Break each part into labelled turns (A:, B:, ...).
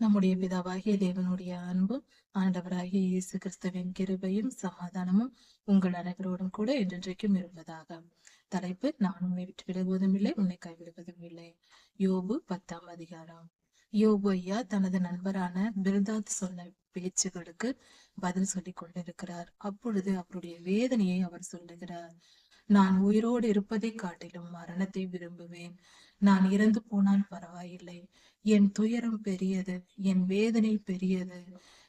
A: நம்முடைய பிதாவாகிய தேவனுடைய அன்பும் ஆண்டவராகிய இயேசு கிறிஸ்துவின் கிருபையும் சமாதானமும் உங்கள் அனைவரோடும் கூட என்றென்றைக்கும் இருப்பதாக. தலைப்பு நான் உன்னை விட்டு விடுவதும் இல்லை உன்னை கைவிடுவதும் இல்லை. யோபு பத்தாம் அதிகாரம். யோபு ஐயா தனது நண்பரான பில்தாத் சொன்ன பேச்சுகளுக்கு பதில் சொல்லி கொண்டிருக்கிறார். அப்பொழுது அவருடைய வேதனையை அவர் சொல்லுகிறார். நான் உயிரோடு இருப்பதை காட்டிலும் மரணத்தை விரும்புவேன். நான் இறந்து போனால் பரவாயில்லை. என் துயரம் பெரியது என் வேதனை பெரியது.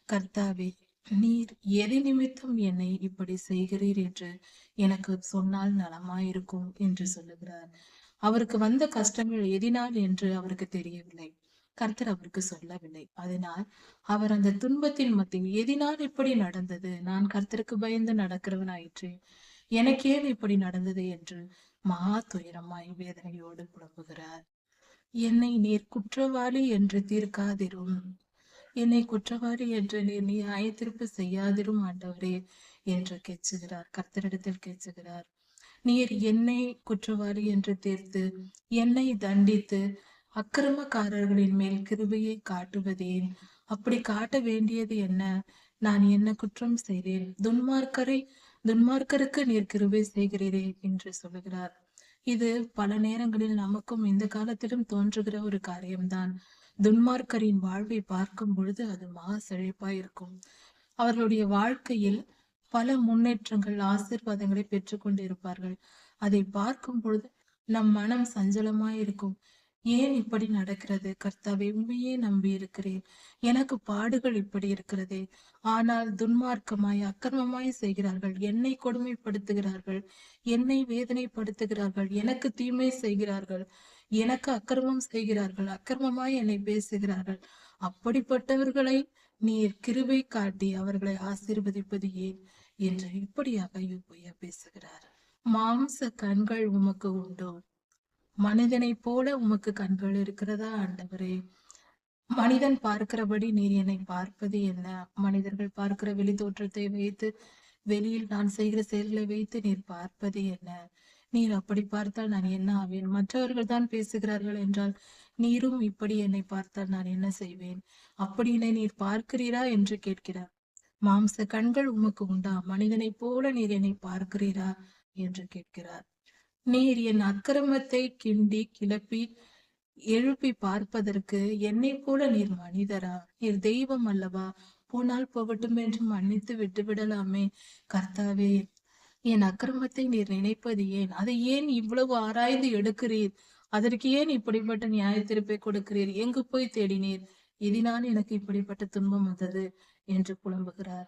A: கர்த்தாவே நீர் எதை நிமித்தம் என்னை இப்படி செய்கிறீர் என்று எனக்கு சொன்னால் நலமாயிருக்கும் என்று சொல்லுகிறார். அவருக்கு வந்த கஷ்டங்கள் எதினால் என்று அவருக்கு தெரியவில்லை. கர்த்தர் அவருக்கு சொல்லவில்லை. அதனால் அவர் அந்த துன்பத்தின் மத்தியில் எதினால் இப்படி நடந்தது? நான் கர்த்தருக்கு பயந்து நடக்கிறவனாயிற்று எனக்கேது இப்படி நடந்தது என்று மகா துயரமாய் வேதனையோடு புலம்புகிறார். என்னை நீர் குற்றவாளி என்று தீர்க்காதிரும். என்னை குற்றவாளி என்று நீர் நீ ஆயத்திருப்பு செய்யாதிரும் ஆண்டவரே என்று கெச்சுகிறார் கர்த்தரிடத்தில் கெச்சுகிறார் நீர் என்னை குற்றவாளி என்று தீர்த்து என்னை தண்டித்து அக்கிரமக்காரர்களின் மேல் கிருபையை காட்டுவதேன்? அப்படி காட்ட வேண்டியது என்ன? நான் என்ன குற்றம் செய்தேன்? துன்மார்க்கரை துன்மார்க்கருக்கு நீர் கிருபை செய்கிறீரே என்று சொல்லுகிறார். இது பல நேரங்களில் நமக்கும் இந்த காலத்திலும் தோன்றுகிற ஒரு காரியம்தான். துன்மார்க்கரின் வாழ்வை பார்க்கும் பொழுது அது மகா இருக்கும் அவர்களுடைய வாழ்க்கையில் பல முன்னேற்றங்கள் ஆசீர்வாதங்களை பெற்றுக்கொண்டு இருப்பார்கள் அதை பார்க்கும் பொழுது நம் மனம் சஞ்சலமாயிருக்கும். இருக்கும் ஏன் இப்படி நடக்கிறது? கர்த்தாவை உண்மையே நம்பி இருக்கிறேன். எனக்கு பாடுகள் இப்படி இருக்கிறதே. ஆனால் துன்மார்க்கமாய் அக்கிரமமாய் செய்கிறார்கள். என்னை கொடுமைப்படுத்துகிறார்கள். என்னை வேதனைப்படுத்துகிறார்கள். எனக்கு தீமை செய்கிறார்கள். எனக்கு அக்கிரமம் செய்கிறார்கள். அக்கிரமமாய் என்னை பேசுகிறார்கள். அப்படிப்பட்டவர்களை நீர் கிருபை காட்டி அவர்களை ஆசீர்வதிப்பது ஏன் என்று இப்படியாக யூபையா பேசுகிறார். மாம்ச கண்கள் உமக்கு உண்டோ? மனிதனைப் போல உமக்கு கண்கள் இருக்கிறதா ஆண்டவரே? மனிதன் பார்க்கிறபடி நீர் என்னை பார்ப்பது என்ன? மனிதர்கள் பார்க்கிற வெளி தோற்றத்தை வைத்து வெளியில் நான் செய்கிற செயல்களை வைத்து நீர் பார்ப்பது என்ன? நீர் அப்படி பார்த்தால் நான் என்ன ஆவேன்? மற்றவர்கள் தான் பேசுகிறார்கள் என்றால் நீரும் இப்படி என்னை பார்த்தால் நான் என்ன செய்வேன்? அப்படி என்னை நீர் பார்க்கிறீரா என்று கேட்கிறார். மாம்ச கண்கள் உமக்கு உண்டா? மனிதனைப் போல நீர் என்னை பார்க்கிறீரா? என்று கேட்கிறார். நீர் என் அக்கிரமத்தை கிண்டி கிளப்பி எழுப்பி பார்ப்பதற்கு என்னை போல நீர் மனிதரா? நீர் தெய்வம் அல்லவா? போனால் போகட்டும் என்று மன்னித்து விட்டு விடலாமே கர்த்தாவே. என் அக்கிரமத்தை நீர் நினைப்பது ஏன்? அதை ஏன் இவ்வளவு ஆராய்ந்து எடுக்கிறீர்? அதற்கு ஏன் இப்படிப்பட்ட நியாய திருப்பை கொடுக்கிறீர்? எங்கு போய் தேடினீர்? இதனால் எனக்கு இப்படிப்பட்ட துன்பம் வந்தது என்று புலம்புகிறார்.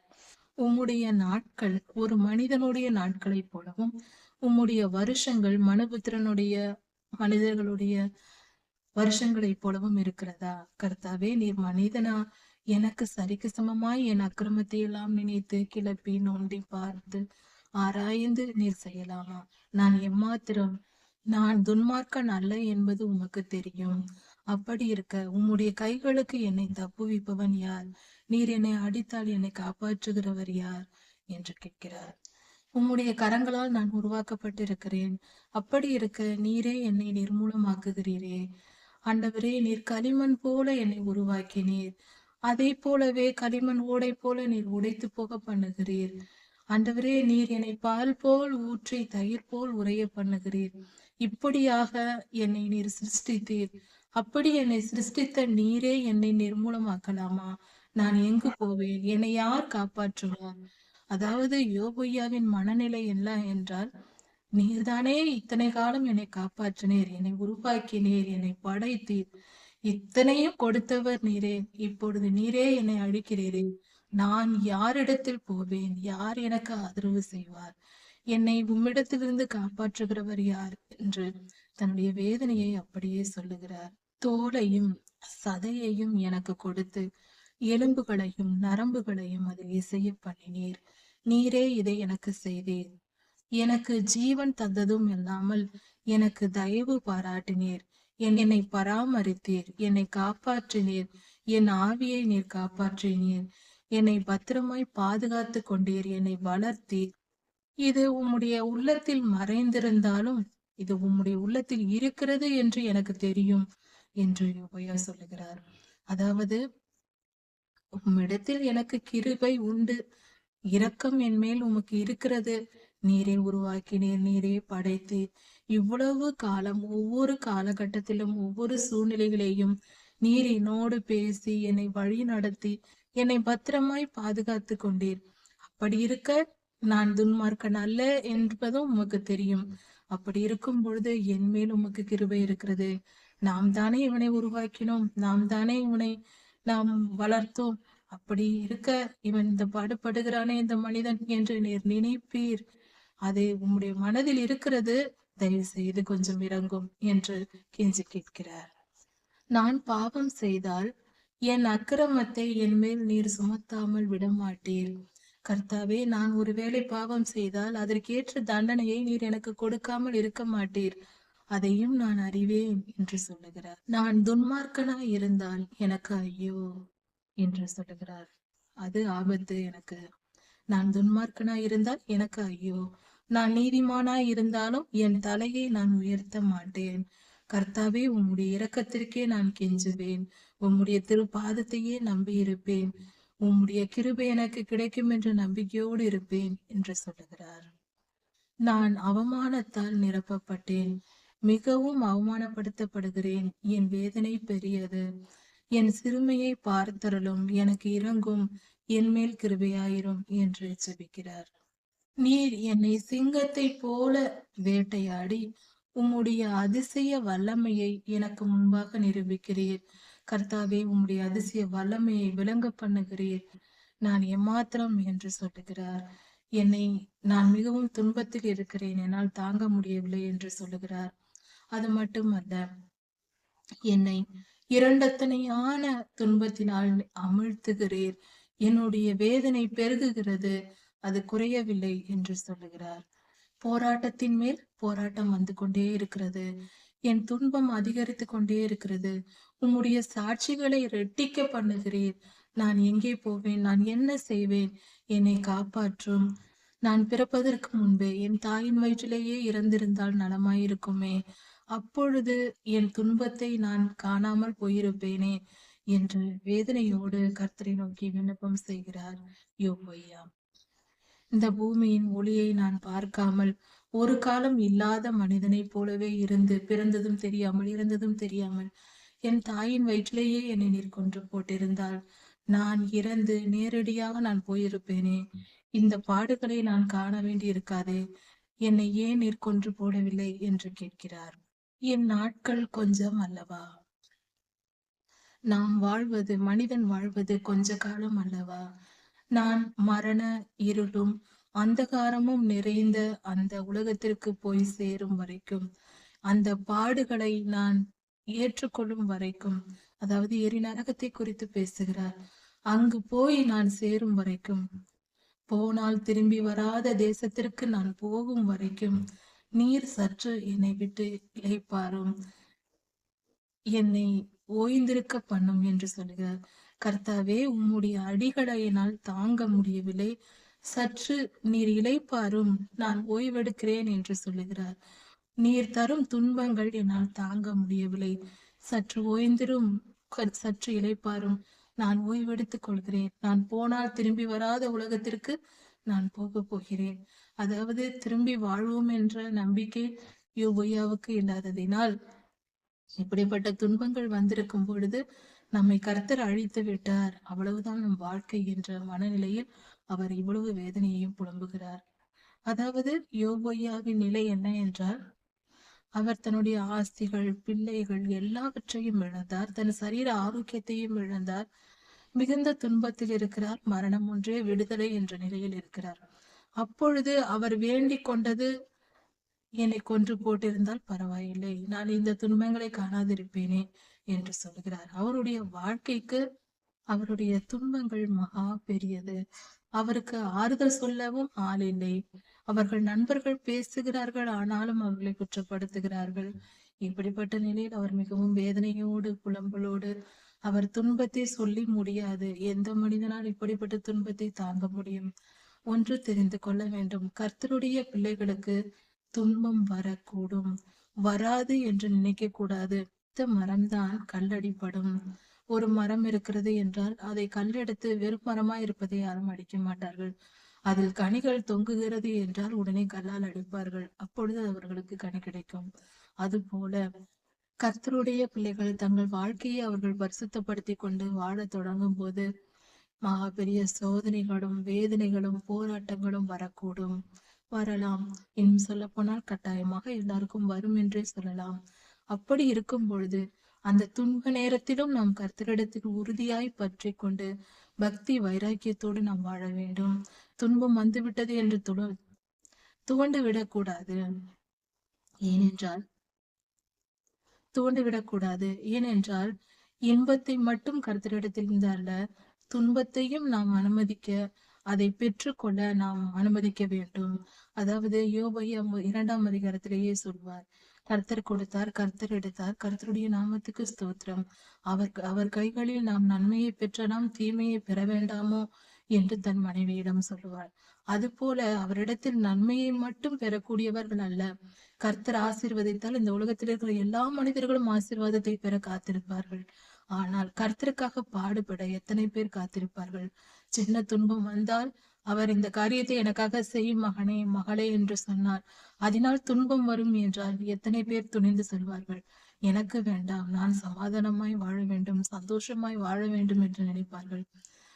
A: உம்முடைய நாட்கள் ஒரு மனிதனுடைய நாட்களைப் போலவும் உம்முடைய வருஷங்கள் மனுபுத்திரனுடைய மனிதர்களுடைய வருஷங்களைப் போலவும் இருக்கிறதா? கர்த்தாவே நீர் மனிதனா எனக்கு சரிக்கு சமமாய் என் அக்கிரமத்தை எல்லாம் நினைத்து கிளப்பி நோண்டி பார்த்து ஆராய்ந்து நீர் செய்யலாமா? நான் எம்மாத்திரம் நான் துன்மார்க்கன் அல்ல என்பது உமக்கு தெரியும். அப்படி இருக்க உம்முடைய கைகளுக்கு என்னை தப்புவிப்பவன் யார்? நீர் என்னை அடித்தால் என்னை காப்பாற்றுகிறவர் யார்? என்று கேட்கிறார். உம்முடைய கரங்களால் நான் உருவாக்கப்பட்டிருக்கிறேன். அப்படி இருக்க நீரே என்னை நிர்மூலமாக்குகிறீரே. ஆண்டவரே நீர் களிமண் போல என்னை உருவாக்கினீர். அதே போலவே களிமண் ஓடை போல நீர் உடைத்து போக பண்ணுகிறீர். ஆண்டவரே நீர் என்னை பால் போல் ஊற்றி தயிர் போல் உரைய பண்ணுகிறீர். இப்படியாக என்னை நீர் சிருஷ்டித்தீர். அப்படி என்னை சிருஷ்டித்த நீரே என்னை நிர்மூலமாக்கலாமா? நான் எங்கு போவேன்? என்னை யார் காப்பாற்றுவார்? அதாவது யோபையாவின் மனநிலை என்ன என்றால் நீர்தானே இத்தனை காலம் என்னை காப்பாற்றினீர் என்னை உருவாக்கினீர் என்னை படைத்தீர். இத்தனையும் கொடுத்தவர் நீரே. இப்பொழுது நீரே என்னை அழிக்கிறீரே. நான் யாரிடத்தில் போவேன்? யார் எனக்கு ஆதரவு செய்வார்? என்னை உம்மிடத்திலிருந்து காப்பாற்றுகிறவர் யார்? என்று தன்னுடைய வேதனையை அப்படியே சொல்லுகிறார். தோலையும் சதையையும் எனக்கு கொடுத்து எலும்புகளையும் நரம்புகளையும் அது இசைய பண்ணினீர். நீரே இதை எனக்கு செய்தீர். எனக்கு ஜீவன் தந்ததும் இல்லாமல் எனக்கு தயவு பாராட்டினீர். என்னை பராமரித்தீர். என்னை காப்பாற்றினீர். என் ஆவியை நீர் காப்பாற்றினீர். என்னை பத்திரமாய் பாதுகாத்து கொண்டீர். என்னை வளர்த்தீர். இது உம்முடைய உள்ளத்தில் மறைந்திருந்தாலும் இது உம்முடைய உள்ளத்தில் இருக்கிறது என்று எனக்கு தெரியும் என்று யோபையா சொல்லுகிறார். அதாவது உம்மிடத்தில் எனக்கு கிருபை உண்டு. இரக்கம் என்மேல் உமக்கு இருக்கிறது. நீரே உருவாக்கினீர் நீரே படைத்து இவ்வளவு காலம் ஒவ்வொரு காலகட்டத்திலும் ஒவ்வொரு சூழ்நிலைகளையும் நீர் என்னோடு பேசி என்னை வழி நடத்தி என்னை பத்திரமாய் பாதுகாத்து கொண்டீர். அப்படி இருக்க நான் துன்மார்க்கன் அல்ல என்பதும் உமக்கு தெரியும். அப்படி இருக்கும் பொழுது என் மேல் உமக்கு கிருபை இருக்கிறது. நாம் தானே இவனை உருவாக்கினோம். நாம் தானே இவனை நாம் வளர்த்தோம். அப்படி இருக்க இவன் இந்த பாடுபடுகிறானே இந்த மனிதன் என்று நீர் நினைப்பீர். அது உம்முடைய மனதில் இருக்கிறது. தயவு செய்து கொஞ்சம் இறங்கும் என்று கெஞ்சி கேட்கிறார். நான் பாவம் செய்தால் என் அக்கிரமத்தை என் மேல் நீர் சுமத்தாமல் விடமாட்டீர். கர்த்தாவே நான் ஒருவேளை பாவம் செய்தால் அதற்கேற்ற தண்டனையை நீர் எனக்கு கொடுக்காமல் இருக்க மாட்டீர். அதையும் நான் அறிவேன் என்று சொல்லுகிறார். நான் துன்மார்க்கனாய் இருந்தால் எனக்கு ஐயோ. என்று சொல்லுகிறார். அது ஆபத்து எனக்கு. நான் துன்மார்க்கனாய் இருந்தால் எனக்கு ஐயோ. நான் நீதிமானாய் இருந்தாலும் என் தலையை நான் உயர்த்த மாட்டேன். கர்த்தாவே உம்முடைய இரக்கத்திற்கே நான் கெஞ்சுவேன். உம்முடைய திருப்பாதத்தையே நம்பி இருப்பேன். உம்முடைய கிருபை எனக்கு கிடைக்கும் என்ற நம்பிக்கையோடு இருப்பேன் என்று சொல்லுகிறார். நான் அவமானத்தால் நிரப்பப்பட்டேன். மிகவும் அவமானப்படுத்தப்படுகிறேன். என் வேதனை பெரியது. என் சிறுமையை பார்த்தருளும் எனக்கு இறங்கும் என் மேல் கிருபையாயிரும் என்று ஜெபிக்கிறார். நீர் என்னை சிங்கத்தை போல வேட்டையாடி உம்முடைய அதிசய வல்லமையை எனக்கு முன்பாக நிரூபிக்கிறீர். கர்த்தாவே உம்முடைய அதிசய வல்லமையை விளங்க பண்ணுகிறீர். நான் எம்மாத்திரம் என்று சொல்லுகிறார். என்னை நான் மிகவும் துன்பத்தில் இருக்கிறேன் என்னால் தாங்க முடியவில்லை என்று சொல்லுகிறார். அது மட்டுமல்ல என்னை இரண்டத்தனையான துன்பத்தினால் அமிழ்த்துகிறீர். என்னுடைய வேதனை பெருகுகிறது அது குறையவில்லை என்று சொல்லுகிறார். போராட்டத்தின் மேல் போராட்டம் வந்து கொண்டே இருக்கிறது. என் துன்பம் அதிகரித்து கொண்டே இருக்கிறது. உம்முடைய சாட்சிகளை ரெட்டிக்க பண்ணுகிறீர். நான் எங்கே போவேன்? நான் என்ன செய்வேன்? என்னை காப்பாற்றும். நான் பிறப்பதற்கு முன்பே என் தாயின் வயிற்றிலேயே இறந்திருந்தால் நலமாயிருக்குமே. அப்பொழுது என் துன்பத்தை நான் காணாமல் போயிருப்பேனே என்று வேதனையோடு கர்த்தரை நோக்கி விண்ணப்பம் செய்கிறார் யோபையா இந்த பூமியின் ஒளியை நான் பார்க்காமல் ஒரு காலம் இல்லாத மனிதனைப் போலவே இருந்து பிறந்ததும் தெரியாமல் இறந்ததும் தெரியாமல் என் தாயின் வயிற்றிலேயே என்னை நீர் கொன்று போட்டிருந்தால் நான் இறந்து நேரடியாக நான் போயிருப்பேனே. இந்த பாடுகளை நான் காண வேண்டி இருக்காதே என்னை ஏன் நீர் கொன்று போடவில்லை என்று கேட்கிறார். என் நாட்கள் கொஞ்சம் அல்லவா? நாம் வாழ்வது மனிதன் வாழ்வது கொஞ்ச காலம் அல்லவா? நான் மரண இருளும் அந்தகாரமும் நிறைந்த அந்த உலகத்திற்கு போய் சேரும் வரைக்கும் அந்த பாடுகளை நான் ஏற்றுக்கொள்ளும் வரைக்கும் அதாவது எரி நரகத்தை குறித்து பேசுகிறார். அங்கு போய் நான் சேரும் வரைக்கும் போனால் திரும்பி வராத தேசத்திற்கு நான் போகும் வரைக்கும் நீர் சற்று என்னை விட்டு இழைப்பாரும். என்னை ஓய்ந்திருக்க பண்ணும் என்று சொல்கிறார். கர்த்தாவே உம்முடைய அடிகளையினால் தாங்க முடியவில்லை. சற்று நீர் இழைப்பாரும் நான் ஓய்வெடுக்கிறேன் என்று சொல்லுகிறார். நீர் தரும் துன்பங்கள் என்னால் தாங்க முடியவில்லை. சற்று ஓய்ந்திரும் சற்று இழைப்பாரும் நான் ஓய்வெடுத்துக் கொள்கிறேன். நான் போனால் திரும்பி வராத உலகத்திற்கு நான் போக போகிறேன். அதாவது திரும்பி வாழ்வோம் என்ற நம்பிக்கை யோபையாவுக்கு இல்லாததினால் இப்படிப்பட்ட துன்பங்கள் வந்திருக்கும் பொழுது நம்மை கர்த்தர் அழித்து விட்டார். அவ்வளவுதான் நம் வாழ்க்கை என்ற மனநிலையில் அவர் இவ்வளவு வேதனையையும் புலம்புகிறார். அதாவது யோபையாவின் நிலை என்ன என்றால் அவர் தன்னுடைய ஆஸ்திகள் பிள்ளைகள் எல்லாவற்றையும் இழந்தார். தன் சரீர ஆரோக்கியத்தையும் இழந்தார். மிகுந்த துன்பத்தில் இருக்கிறார் மரணம் ஒன்றே விடுதலை என்ற நிலையில் இருக்கிறார். அப்பொழுது அவர் வேண்டிக் கொண்டது என்னை கொன்று போட்டிருந்தால் பரவாயில்லை. நான் இந்த துன்பங்களை காணாதிருப்பேனே என்று சொல்கிறார். அவருடைய வாழ்க்கைக்கு அவருடைய துன்பங்கள் மகா பெரியது. அவருக்கு ஆறுதல் சொல்லவும் ஆள் இல்லை. அவர்கள் நண்பர்கள் பேசுகிறார்கள் ஆனாலும் அவர்களை குற்றப்படுத்துகிறார்கள். இப்படிப்பட்ட நிலையில் அவர் மிகவும் வேதனையோடு புலம்பலோடு அவர் துன்பத்தை சொல்லி முடியாது. எந்த மனிதனால் இப்படிப்பட்ட துன்பத்தை தாங்க முடியும்? ஒன்று தெரிந்து கொள்ள வேண்டும். கர்த்தருடைய பிள்ளைகளுக்கு துன்பம் வரக்கூடும். வராது என்று நினைக்க கூடாது இந்த மரம்தான் கல்லடிப்படும். ஒரு மரம் இருக்கிறது என்றால் அதை கல்லெடுத்து வெறும் மரமா இருப்பதை யாரும் அடிக்க மாட்டார்கள். அதில் கனிகள் தொங்குகிறது என்றால் உடனே கல்லால் அடிப்பார்கள். அப்பொழுது அவர்களுக்கு கனி கிடைக்கும். அது போல கர்த்தருடைய பிள்ளைகள் தங்கள் வாழ்க்கையை அவர்கள் பரிசுத்தப்படுத்தி கொண்டு வாழத் தொடங்கும் போது மகா பெரிய சோதனைகளும் வேதனைகளும் போராட்டங்களும் வரக்கூடும். வரலாம். இன்னும் சொல்ல போனால் கட்டாயமாக எல்லாருக்கும் வரும் என்றே சொல்லலாம். அப்படி இருக்கும் பொழுது அந்த துன்ப நேரத்திலும் நாம் கர்த்தரிடத்தில் உறுதியாய் பற்றி கொண்டு பக்தி வைராக்கியத்தோடு நாம் வாழ வேண்டும். துன்பம் வந்துவிட்டது என்று துடு துவண்டு விடக்கூடாது. ஏனென்றால் தூண்டிவிடக்கூடாது ஏனென்றால் இன்பத்தை மட்டும் கருத்தரிடத்தில் இருந்து அல்ல துன்பத்தையும் நாம் அனுமதிக்க அதை பெற்றுக்கொள்ள நாம் அனுமதிக்க வேண்டும். அதாவது யோபை இரண்டாம் அதிகாரத்திலேயே சொல்வார் கர்த்தர் கொடுத்தார் கர்த்தர் எடுத்தார் கர்த்தருடைய நாமத்துக்கு ஸ்தோத்திரம். அவர் அவர் கைகளில் நாம் நன்மையை பெற்ற நாம் தீமையை பெற வேண்டாமோ? என்று தன் மனைவியிடம் சொல்லுவார் அதுபோல அவரிடத்தில் நன்மையை மட்டும் பெறக்கூடியவர்கள் அல்ல. கர்த்தர் ஆசீர்வதித்தால் இந்த உலகத்தில் இருக்கிற எல்லா மனிதர்களும் ஆசீர்வாதத்தை பெற காத்திருப்பார்கள். ஆனால் கர்த்தருக்காக பாடுபட எத்தனை பேர் காத்திருப்பார்கள்? சின்ன துன்பம் வந்தால் அவர் இந்த காரியத்தை எனக்காக செய் மகனே மகளே என்று சொன்னார். அதனால் துன்பம் வரும் என்றால் எத்தனை பேர் துணிந்து செல்வார்கள்? எனக்கு வேண்டாம் நான் சமாதானமாய் வாழ வேண்டும் சந்தோஷமாய் வாழ வேண்டும் என்று நினைப்பார்கள்.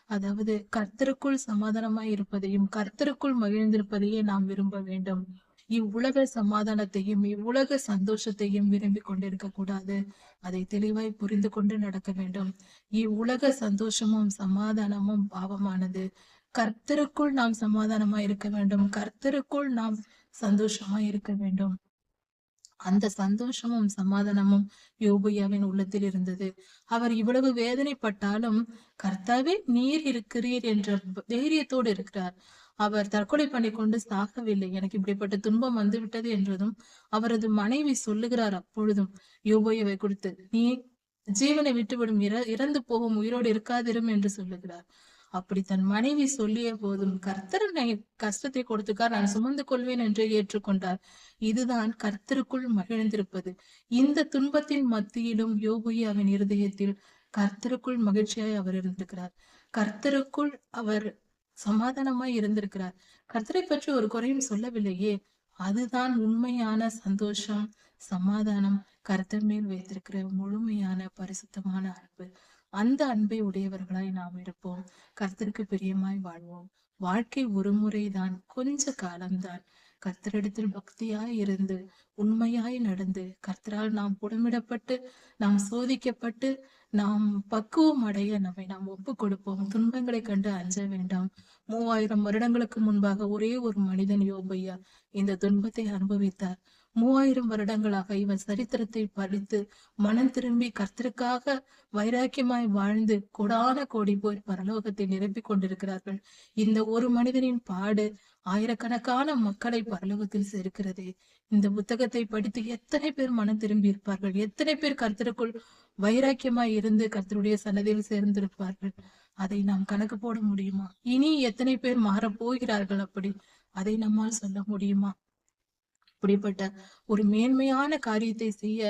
A: அதாவது கர்த்தருக்குள் சமாதானமாய் இருப்பதையும் கர்த்தருக்குள் மகிழ்ந்திருப்பதையே நாம் விரும்ப வேண்டும். இவ்வுலக சமாதானத்தையும் இவ்வுலக சந்தோஷத்தையும் விரும்பி கொண்டிருக்க கூடாது. அதை தெளிவாய் புரிந்து கொண்டு நடக்க வேண்டும். இவ்வுலக சந்தோஷமும் சமாதானமும் பாவமானது. கர்த்தருக்குள் நாம் சமாதானமாய் இருக்க வேண்டும். கர்த்தருக்குள் நாம் சந்தோஷமாய் இருக்க வேண்டும். அந்த சந்தோஷமும் சமாதானமும் யோபையாவின் உள்ளத்தில் இருந்தது. அவர் இவ்வளவு வேதனைப்பட்டாலும் கர்த்தாவே நீர் இருக்கிறீர் என்ற தைரியத்தோடு இருக்கிறார். அவர் தற்கொலை பண்ணி கொண்டு சாகவில்லை. எனக்கு இப்படிப்பட்ட துன்பம் வந்துவிட்டது என்றதும் அவரது மனைவி சொல்லுகிறார் அப்பொழுதும் யோபையாவை கொடுத்து நீ ஜீவனை விட்டுவிடும் இற இறந்து போகும் உயிரோடு இருக்காதிரும் என்று சொல்லுகிறார். அப்படி தன் மனைவி சொல்லிய போதும் கர்த்தர் கஷ்டத்தை கொடுத்துக்கார் நான் சுமந்து கொள்வேன் என்று ஏற்றுக்கொண்டார் இதுதான் கர்த்தருக்குள் மகிழ்ந்திருப்பது. இந்த துன்பத்தின் மத்தியிலும் யோபுயாவின் இருதயத்தில் கர்த்தருக்குள் மகிழ்ச்சியாய் அவர் இருந்திருக்கிறார். கர்த்தருக்குள் அவர் சமாதானமாய் இருந்திருக்கிறார். கர்த்தரை பற்றி ஒரு குறையும் சொல்லவில்லையே. அதுதான் உண்மையான சந்தோஷம் சமாதானம் கர்த்தர் மேல் வைத்திருக்கிற முழுமையான பரிசுத்தமான அன்பு. அந்த அன்பை உடையவர்களாய் நாம் இருப்போம். கர்த்தருக்கு பிரியமாய் வாழ்வோம். வாழ்க்கை ஒரு முறைதான். கொஞ்ச காலம்தான். கர்த்தரிடத்தில் பக்தியாய் இருந்து உண்மையாய் நடந்து கர்த்தரால் நாம் புடமிடப்பட்டு நாம் சோதிக்கப்பட்டு நாம் பக்குவம் அடைய நம்மை நாம் ஒப்பு கொடுப்போம் துன்பங்களை கண்டு அஞ்ச வேண்டாம். மூவாயிரம் வருடங்களுக்கு முன்பாக ஒரே ஒரு மனிதன் யோபையா இந்த துன்பத்தை அனுபவித்தார். மூவாயிரம் வருடங்களாக இவன் சரித்திரத்தை படித்து மனம் திரும்பி கர்த்தருக்காக வைராக்கியமாய் வாழ்ந்து கொடான கோடி போய் பரலோகத்தை நிரப்பிக் கொண்டிருக்கிறார்கள். இந்த ஒரு மனிதனின் பாடு ஆயிரக்கணக்கான மக்களை பரலோகத்தில் சேர்க்கிறது. இந்த புத்தகத்தை படித்து எத்தனை பேர் மனம் திரும்பி இருப்பார்கள்? எத்தனை பேர் கர்த்தருக்குள் வைராக்கியமாய் இருந்து கர்த்தருடைய சன்னதியில் சேர்ந்திருப்பார்கள்? அதை நாம் கணக்கு போட முடியுமா? இனி எத்தனை பேர் மாறப் போகிறார்கள் அப்படி அதை நம்மால் சொல்ல முடியுமா? இப்படிப்பட்ட ஒரு மேன்மையான காரியத்தை செய்ய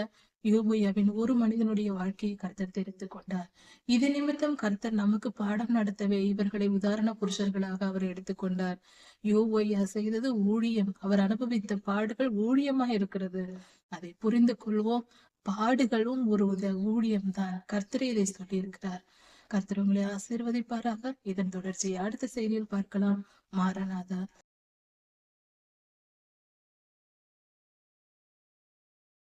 A: யோபையாவின் ஒரு மனிதனுடைய வாழ்க்கையை கர்த்தர் தெரிந்து கொண்டார். இது நிமித்தம் கர்த்தர் நமக்கு பாடம் நடத்தவே இவர்களை உதாரண புருஷர்களாக அவர் எடுத்துக்கொண்டார் யோபையா செய்தது ஊழியம். அவர் அனுபவித்த பாடுகள் ஊழியமா இருக்கிறது. அதை புரிந்து கொள்வோம். பாடுகளும் ஒரு வித ஊழியம்தான். கர்த்தர் இதை சொல்லியிருக்கிறார். கர்த்தர் உங்களை ஆசீர்வதிப்பாராக. இதன் தொடர்ச்சியை அடுத்த செய்தியில் பார்க்கலாம். மாறனாதா.